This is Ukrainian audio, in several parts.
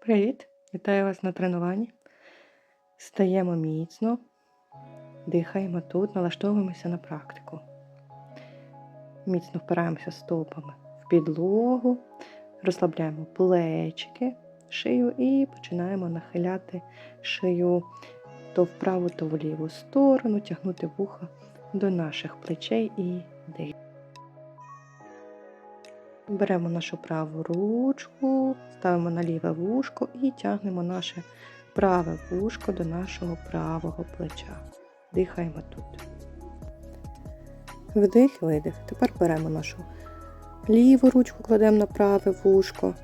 Привіт! Вітаю вас на тренуванні. Стаємо міцно, дихаємо тут, налаштовуємося на практику. Міцно впираємося стопами в підлогу, розслабляємо плечики, шию і починаємо нахиляти шию то в праву, то в ліву сторону, тягнути вуха до наших плечей і. Беремо нашу праву ручку, ставимо на ліве вушко і тягнемо наше праве вушко до нашого правого плеча. Дихаємо тут. Вдих, видих. Тепер беремо нашу ліву ручку, кладемо на праве вушко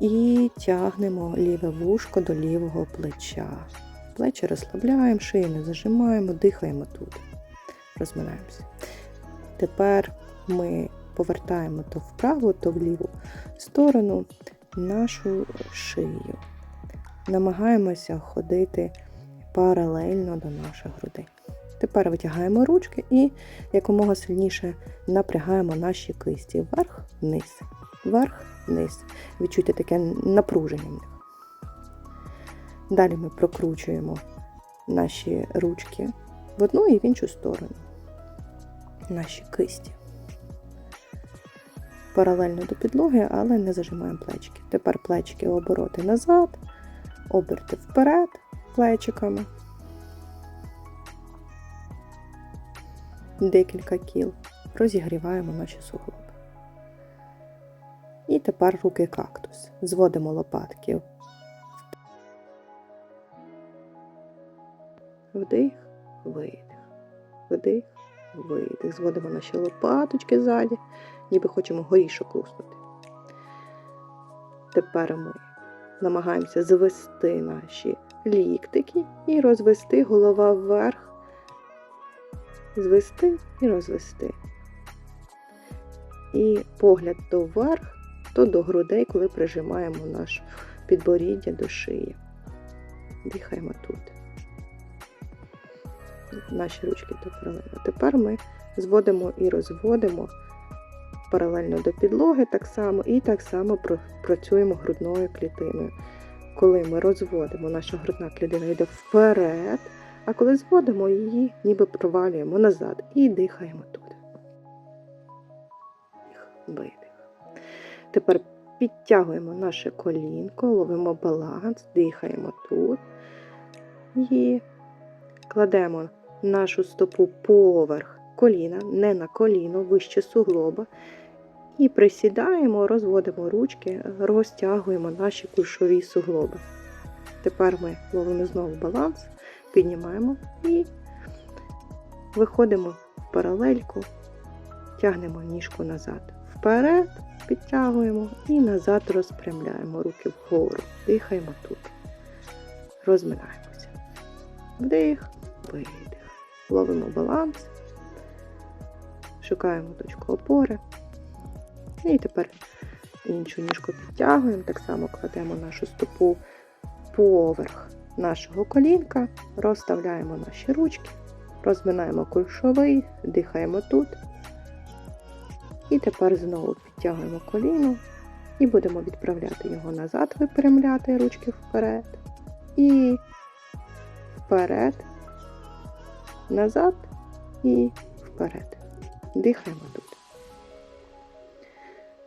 і тягнемо ліве вушко до лівого плеча. Плечі розслабляємо, шию не зажимаємо, дихаємо тут. Розминаємося. Тепер ми повертаємо то вправо, то в ліву сторону нашу шию. Намагаємося ходити паралельно до наших грудей. Тепер витягаємо ручки і якомога сильніше напрягаємо наші кисті вверх, вниз, вверх, вниз. Відчуйте таке напруження в них. Далі ми прокручуємо наші ручки в одну і в іншу сторону. Наші кисті паралельно до підлоги, але не зажимаємо плечики. Тепер плечики обороти назад, оберти вперед плечиками. Декілька кіл. Розігріваємо наші суглоби. І тепер руки кактус. Зводимо лопатки. Вдих, видих. Вдих, видих. Зводимо наші лопаточки ззаді ніби хочемо горішок луснути. Тепер ми намагаємося звести наші ліктики і розвести голова вверх, звести і розвести. І погляд то вверх, то до грудей, коли прижимаємо наш підборіддя до шиї. Дихаємо тут. Наші ручки то паралельно. Тепер ми зводимо і розводимо паралельно до підлоги, так само, і так само працюємо грудною клітиною. Коли ми розводимо, наша грудна клітина йде вперед, а коли зводимо її, ніби провалюємо назад і дихаємо тут. Видих. Тепер підтягуємо наше колінко, ловимо баланс, дихаємо тут і кладемо нашу стопу поверх коліна, не на коліно, вище суглоба. І присідаємо, розводимо ручки, розтягуємо наші кульшові суглоби. Тепер ми ловимо знову баланс, піднімаємо і виходимо в паралельку, тягнемо ніжку назад. Вперед, підтягуємо і назад розпрямляємо руки вгору. Дихаємо тут. Розминаємося. Вдих, видих. Ловимо баланс, шукаємо точку опори. І тепер іншу ніжку підтягуємо, так само кладемо нашу стопу поверх нашого колінка, розставляємо наші ручки, розминаємо кульшовий, дихаємо тут. І тепер знову підтягуємо коліно і будемо відправляти його назад, випрямляти ручки вперед. І вперед, назад і вперед. Дихаємо тут.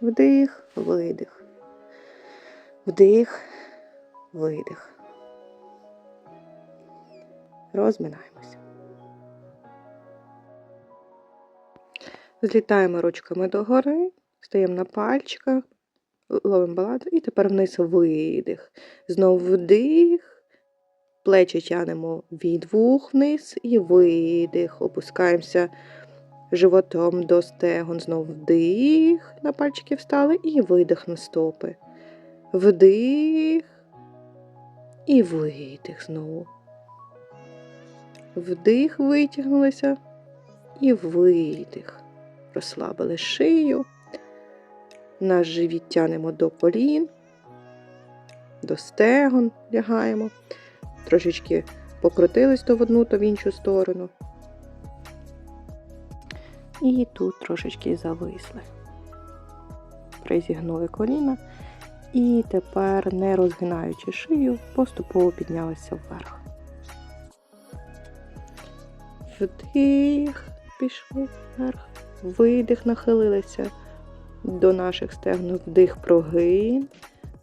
Вдих, видих. Вдих, видих. Розминаємося. Злітаємо ручками догори, стаємо на пальчиках, ловимо баланс і тепер вниз видих. Знову вдих, плечі тянемо від вух вниз і видих. Опускаємося животом до стегон. Знову вдих, на пальчики встали і видих на стопи. Вдих і видих знову. Вдих, витягнулися і видих. Розслабили шию. Наш живіт тянемо до колін, до стегон лягаємо. Трошечки покрутились то в одну, то в іншу сторону. І тут трошечки зависли. Призігнули коліна І тепер, не розгинаючи шию, поступово піднялися вверх. Вдих, пішли вверх. Видих, нахилилися до наших стегн. Вдих, прогин.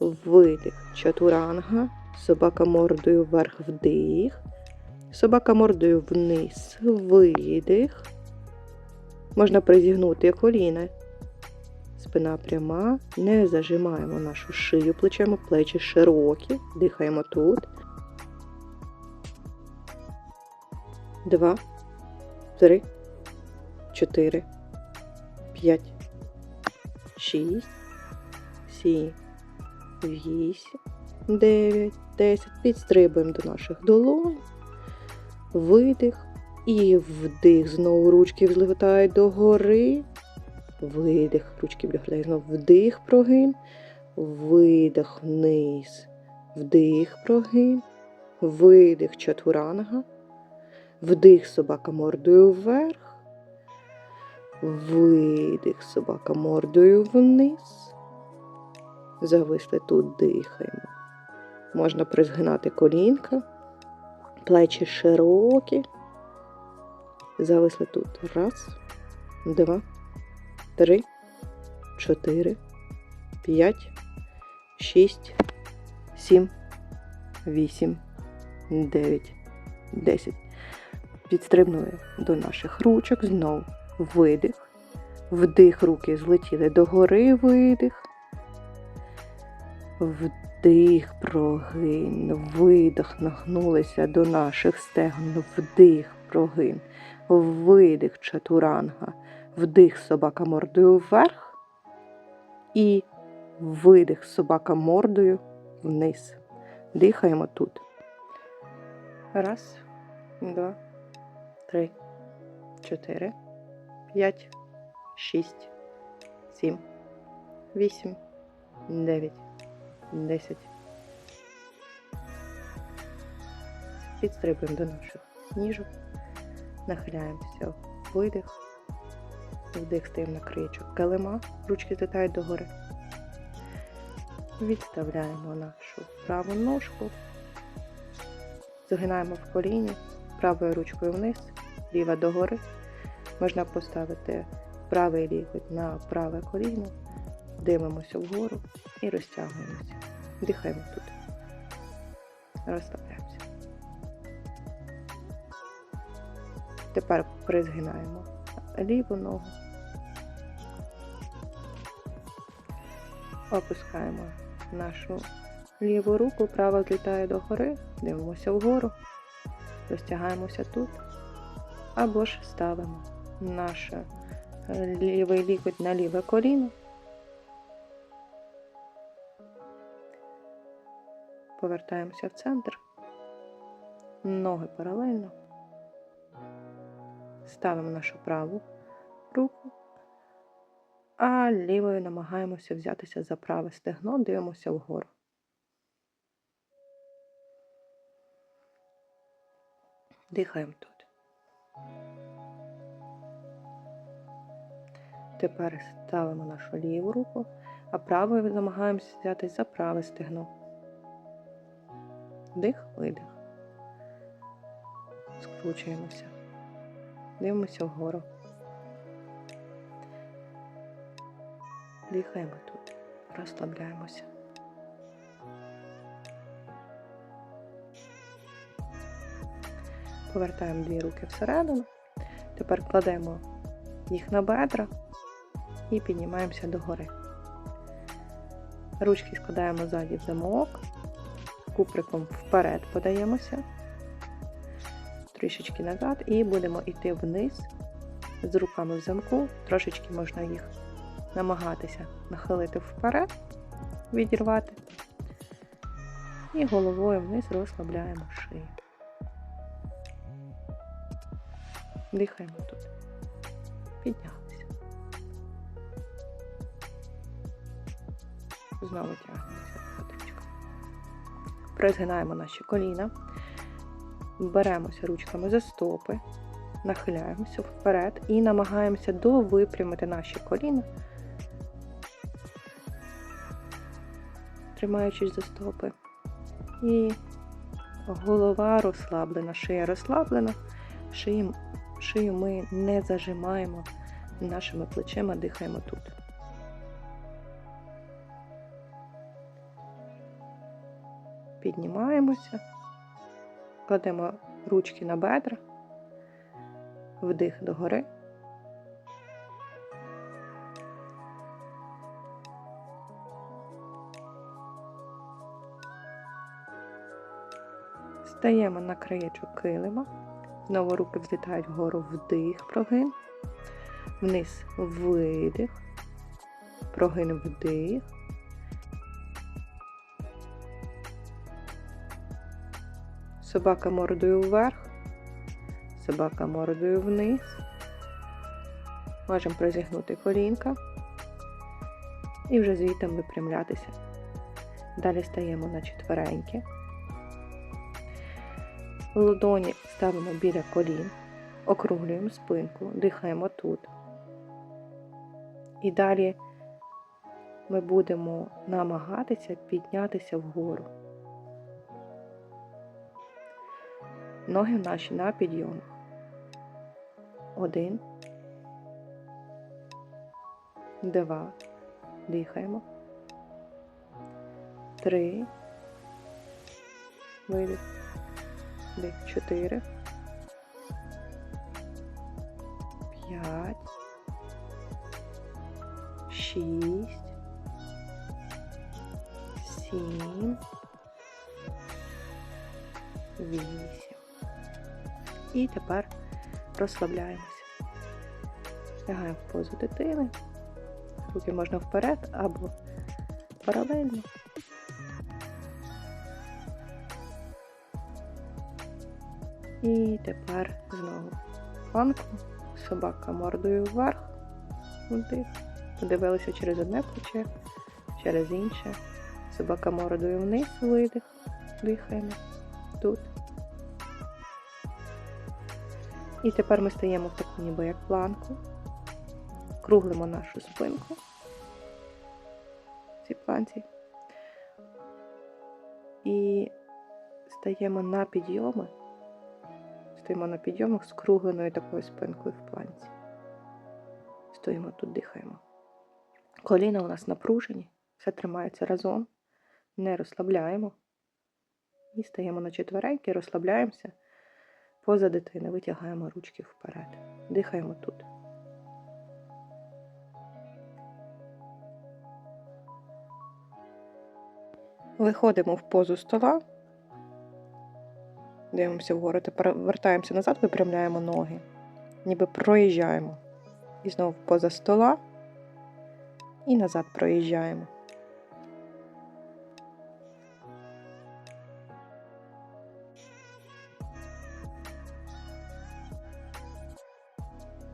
Видих, чатуранга. Собака мордою вверх, вдих. Собака мордою вниз, видих. Можна призігнути коліна. Спина пряма. Не зажимаємо нашу шию плечем, плечі широкі. Дихаємо тут. Два, три, чотири, п'ять, шість, сім, вісім, дев'ять, десять. Підстрибуємо до наших долонь. Видих. І вдих. Знову ручки взлетають догори. Видих. Ручки виглядають знову вдих, прогин. Видих вниз. Вдих, прогин. Видих чатуранга. Вдих собака мордою вверх. Видих собака мордою вниз. Зависли тут дихаємо. Можна призгинати колінка. Плечі широкі. Зависли тут. Раз, два, три, чотири, п'ять, шість, сім, вісім, дев'ять, десять. Підстрибнули до наших ручок. Знов видих. Вдих, руки злетіли догори, видих. Вдих, прогин, видих, нагнулися до наших стегн, вдих, прогин, видих, чатуранга, вдих, собака мордою вверх і видих, собака мордою вниз. Дихаємо тут. Раз, два, три, чотири, п'ять, шість, сім, вісім, дев'ять. 10. Підстрибуємо до наших ніжок, нахиляємося видих, вдих стаємо на краєчок килима, ручки злітають догори. Відставляємо нашу праву ножку, згинаємо в коліні, правою ручкою вниз, ліва догори. Можна поставити правий лікоть на праве коліно, дивимося вгору і розтягуємося. Дихаємо тут. Розслабляємося. Тепер призгинаємо ліву ногу. Опускаємо нашу ліву руку, права злітає догори, дивимося вгору, розтягаємося тут. Або ж ставимо наш лівий лікоть на ліве коліно. Повертаємося в центр, ноги паралельно, ставимо нашу праву руку, а лівою намагаємося взятися за праве стегно, дивимося вгору. Дихаємо тут. Тепер ставимо нашу ліву руку, а правою намагаємося взятися за праве стегно. Вдих, видих. Скручуємося. Дивимося вгору. Дихаємо тут. Розслабляємося. Повертаємо дві руки всередину. Тепер кладемо їх на бедра і піднімаємося догори. Ручки складаємо ззаді в замок куприком вперед подаємося, трішечки назад, і будемо йти вниз з руками в замку, трошечки можна їх намагатися нахилити вперед, відірвати. І головою вниз розслабляємо шию. Дихаємо тут. Піднялися. Знову потрішки. Призгинаємо наші коліна, беремося ручками за стопи, нахиляємося вперед і намагаємося довипрямити наші коліна. тримаючись за стопи. І голова розслаблена, шия розслаблена. Шию, шию ми не зажимаємо нашими плечима, дихаємо тут. Піднімаємося, кладемо ручки на бедра, вдих догори. Стаємо на краєчок килима. Знову руки взлітають вгору вдих, прогин. Вниз видих. Прогин вдих. Собака мордою вверх. Собака мордою вниз. Можемо призігнути колінка. І вже звітом випрямлятися. Далі стаємо на четвереньки. Ладоні ставимо біля колін, округлюємо спинку, дихаємо тут. І далі ми будемо намагатися піднятися вгору. Ноги наші на підйомах. Один. Два. Дихаємо. Три. Видих. Дих. Чотири. П'ять. Шість. Сім. Вісім. І тепер розслабляємося. Лягаємо в позу дитини. Руки можна вперед або паралельно. І тепер знову планку, собака мордою вверх, вдих. Подивилися через одне плече, через інше. Собака мордою вниз, видих, дихаємо І тепер ми стаємо в таку ніби як планку, круглимо нашу спинку в цій планці. І стаємо на підйоми. Стоїмо на підйомах з кругленою такою спинкою в планці. Стоїмо тут, дихаємо. Коліна у нас напружені, все тримається разом, не розслабляємо. І стаємо на четвереньки, розслабляємося. Поза дитини витягаємо ручки вперед. Дихаємо тут. Виходимо в позу стола. Дивимося вгору. Тепер вертаємося назад, випрямляємо ноги. Ніби проїжджаємо. І знову поза стола. І назад проїжджаємо.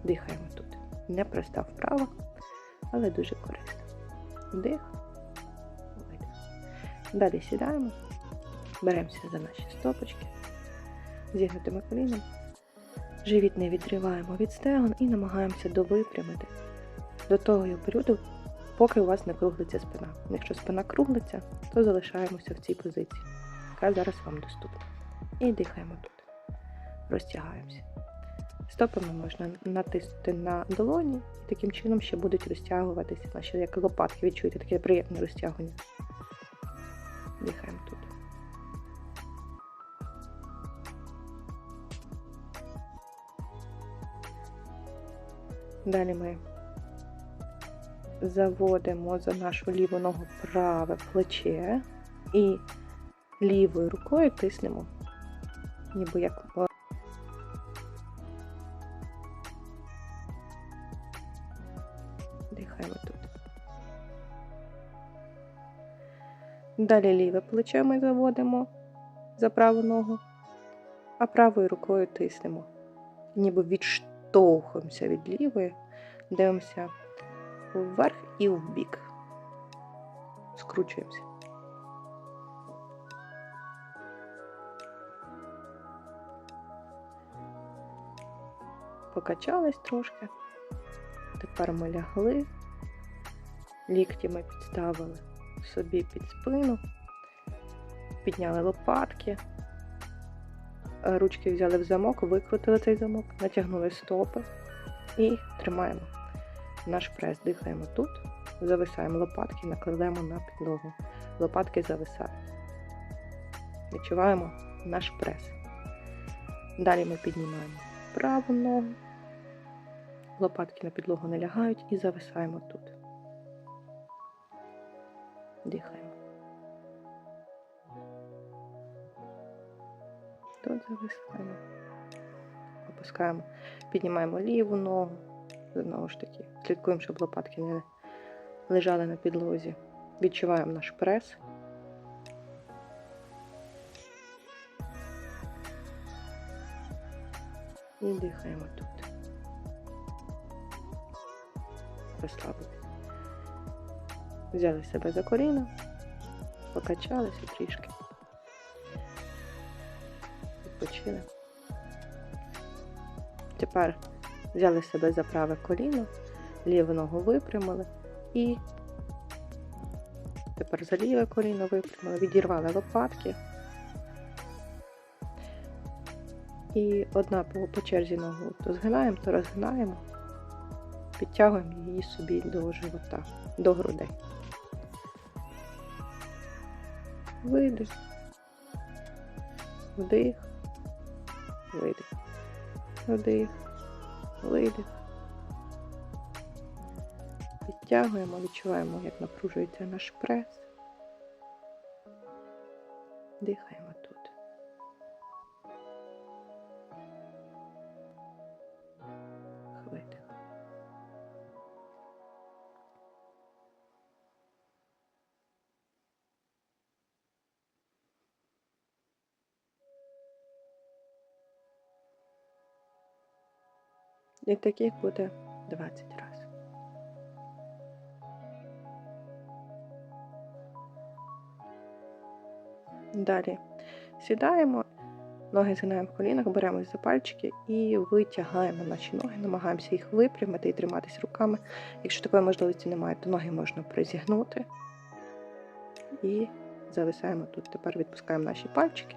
Дихаємо тут. Непроста вправа, але дуже корисна. Вдих, видих. Далі сідаємо, беремося за наші стопочки, зігнутими колінами. Живіт не відриваємо від стегон і намагаємося довипрямити до того періоду, поки у вас не круглиться спина. Якщо спина круглиться, то залишаємося в цій позиції, яка зараз вам доступна. І дихаємо тут. Розтягаємося. Стопами можна натиснути на долоні, і таким чином ще будуть розтягуватися наші як лопатки. Відчуєте таке приємне розтягування. Дихаємо тут. Далі ми заводимо за нашу ліву ногу праве плече і лівою рукою тиснемо, ніби як Далі ліве плече ми заводимо за праву ногу, а правою рукою тиснемо. Ніби відштовхуємося від лівої, дивимося вверх і вбік. Скручуємося. Покачались трошки. Тепер ми лягли, лікті ми підставили собі під спину, підняли лопатки, е, ручки взяли в замок, викрутили цей замок, натягнули стопи і тримаємо наш прес. Дихаємо тут, зависаємо лопатки, накладемо на підлогу. Лопатки зависають. Відчуваємо наш прес. Далі ми піднімаємо праву ногу, лопатки на підлогу не лягають і зависаємо тут. Дихаємо. Тут зависаємо. Опускаємо, піднімаємо ліву ногу. Знову ж таки, слідкуємо, щоб лопатки не лежали на підлозі. Відчуваємо наш прес. І дихаємо тут. Розслабитись. Взяли себе за коліно, покачалися трішки. Відпочили. Тепер взяли себе за праве коліно, ліву ногу випрямили і тепер за ліве коліно випрямили, відірвали лопатки. І одна по черзі ногу то згинаємо, то розгинаємо, підтягуємо її собі до живота, до грудей. Видих, вдих, видих, вдих, видих. Підтягуємо, відчуваємо, як напружується наш прес. Дихаємо І таких буде 20 разів. Далі сідаємо, ноги згинаємо в колінах, беремось за пальчики і витягаємо наші ноги, намагаємося їх випрямити і триматись руками. Якщо такої можливості немає, то ноги можна призігнути і зависаємо тут. Тепер відпускаємо наші пальчики,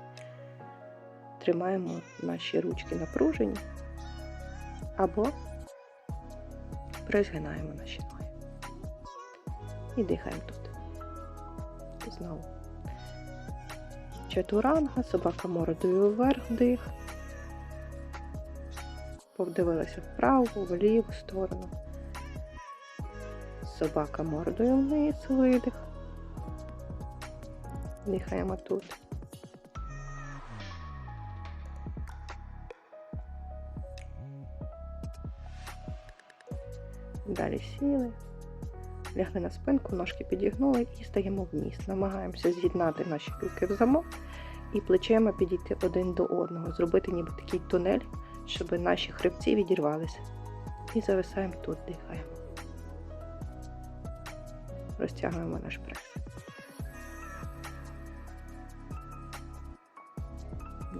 тримаємо наші ручки напружені або призгинаємо наші ноги. І дихаємо тут. Знову. Чатуранга, собака мордою вверх дих. Повдивилася вправо, в ліву сторону. Собака мордою вниз, видих. Дихаємо тут. Далі сіли, лягли на спинку, ножки підігнули і стаємо вниз. Намагаємося з'єднати наші руки в замок і плечима підійти один до одного, зробити ніби такий тунель, щоб наші хребці відірвалися. І зависаємо тут, дихаємо. Розтягуємо наш прес.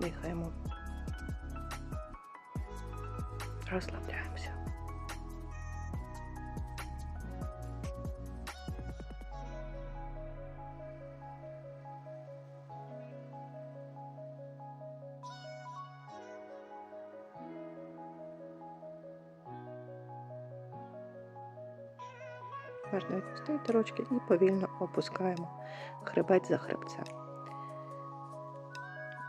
Дихаємо. Можна і повільно опускаємо хребець за хребцем.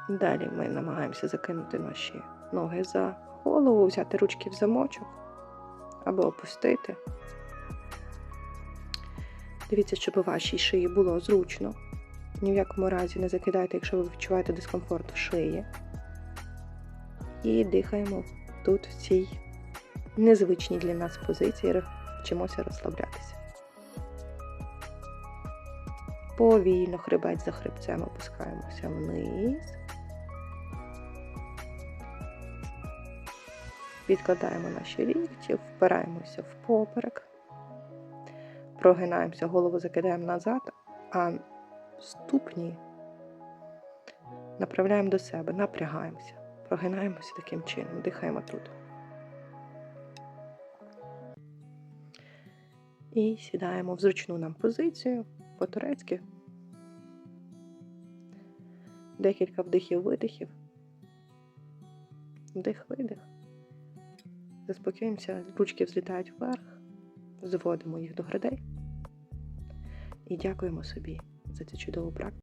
Далі ми намагаємося закинути наші ноги за голову, взяти ручки в замочок або опустити. Дивіться, щоб у вашій шиї було зручно. Ні в якому разі не закидайте, якщо ви відчуваєте дискомфорт в шиї. І дихаємо тут, в цій незвичній для нас позиції, вчимося розслаблятися. Повільно хребець за хребцем опускаємося вниз. Відкладаємо наші лікті, впираємося в поперек, прогинаємося, голову закидаємо назад, а ступні направляємо до себе, напрягаємося, прогинаємося таким чином, дихаємо тут. І сідаємо в зручну нам позицію, по-турецьки. Декілька вдихів-видихів. Вдих-видих. Заспокоїмося, ручки взлітають вверх, зводимо їх до грудей і дякуємо собі за цю чудову практику.